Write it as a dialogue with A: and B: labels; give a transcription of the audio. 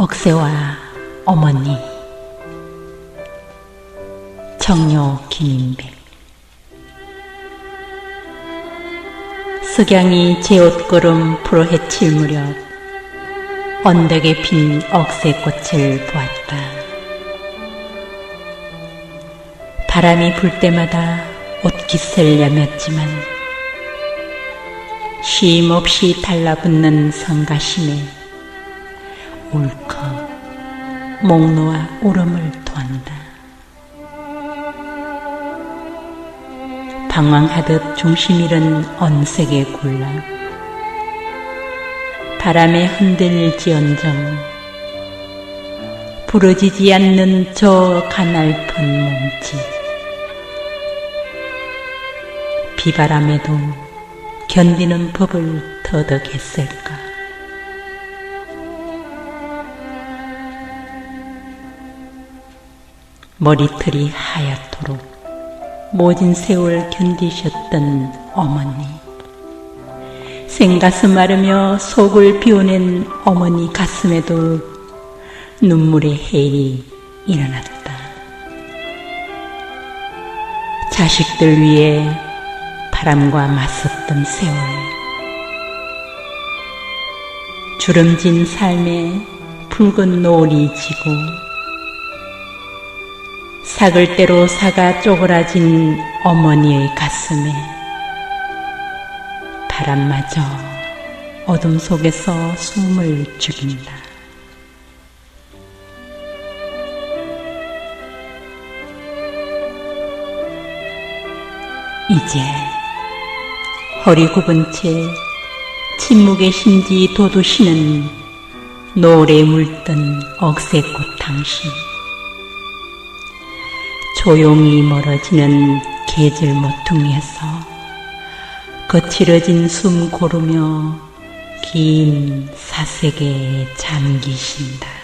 A: 억새와 어머니 정요 김인백 석양이 제 옷걸음 불어헤칠 무렵 언덕에 핀 억새꽃을 보았다. 바람이 불 때마다 옷깃을 야몄지만 쉼없이 달라붙는 성가심에 울컥 목 놓아 울음을 토한다. 방황하듯 중심 잃은 언색의 굴락 바람에 흔들지언정. 부러지지 않는 저 가날픈 몸짓. 비바람에도 견디는 법을 터득했을까 머리털이 하얗도록 모진 세월 견디셨던 어머니 생가슴 마르며 속을 비워낸 어머니 가슴에도 눈물의 해일이 일어났다. 자식들 위해 바람과 맞섰던 세월 주름진 삶에 붉은 노을이 지고 사글대로 사가 쪼그라진 어머니의 가슴에 바람마저 어둠 속에서 숨을 죽인다. 이제 허리 굽은 채 침묵의 심지 돋우시는 노래 물든 억새꽃 당신 조용히 멀어지는 계절 모퉁이에서 거칠어진 숨 고르며 긴 사색에 잠기신다.